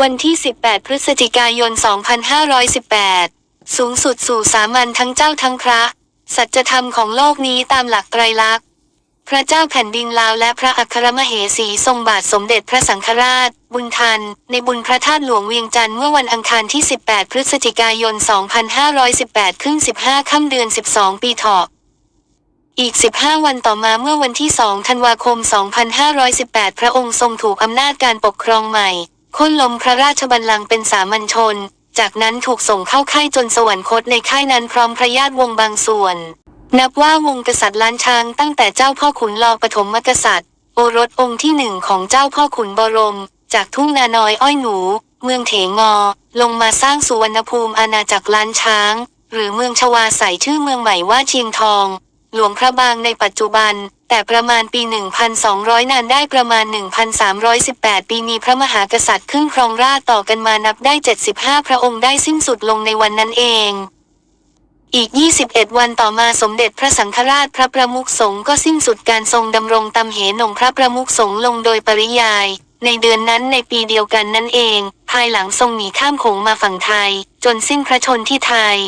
วันที่ 18 พฤศจิกายน 2518 สูงสุดสู่สามัญทั้งเจ้าทั้งพระ สัจธรรมของโลกนี้ตามหลักไตรลักษณ์ พระเจ้าแผ่นดินลาวและพระอัครมเหสีทรงบาทสมเด็จพระสังฆราช บุญทัน ในบุญพระธาตุหลวงเวียงจันทร์เมื่อวันอังคารที่ 18 พฤศจิกายน 2518 ขึ้น 15 ค่ำเดือน 12 ปีเถาะอีก 15 วันต่อมาเมื่อวันที่ 2 ธันวาคม 2518 พระองค์ทรงถูกอำนาจการปกครองใหม่ ค่นล้มพระราชบัลลังก์เป็นสามัญชน จากนั้นถูกส่งเข้าค่ายจนสวรรคตในค่ายนั้นพร้อมพระญาติวงบางส่วน นับว่าวงกษัตริย์ล้านช้างตั้งแต่เจ้าพ่อขุนรอปฐมกษัตริย์ โอรสองค์ที่หนึ่งของเจ้าพ่อขุนบรม จากทุ่งนาน้อยอ้อยหนู เมืองเถงอ ลงมาสร้างสุวรรณภูมิอาณาจักรล้านช้าง หรือเมืองชวาใส่ชื่อเมืองใหม่ว่าเชียงทอง หลวงพระบางในปัจจุบัน แต่ประมาณปี 1,200 นานได้ประมาณ 1,318 ปีมีพระมหากษัตริย์ขึ้นครองราชต่อกันมานับได้ 75 พระองค์ได้สิ้นสุดลงในวันนั้นเอง อีก 21 วันต่อมาสมเด็จพระสังฆราชพระประมุขสงฆ์ก็สิ้นสุดการทรงดำรงตำเหหนงพระประมุขสงฆ์ลงโดยปริยาย ในเดือนนั้นในปีเดียวกันนั่นเอง ภายหลังทรงหนีข้ามโขงมาฝั่งไทย จนสิ้นพระชนที่ไทย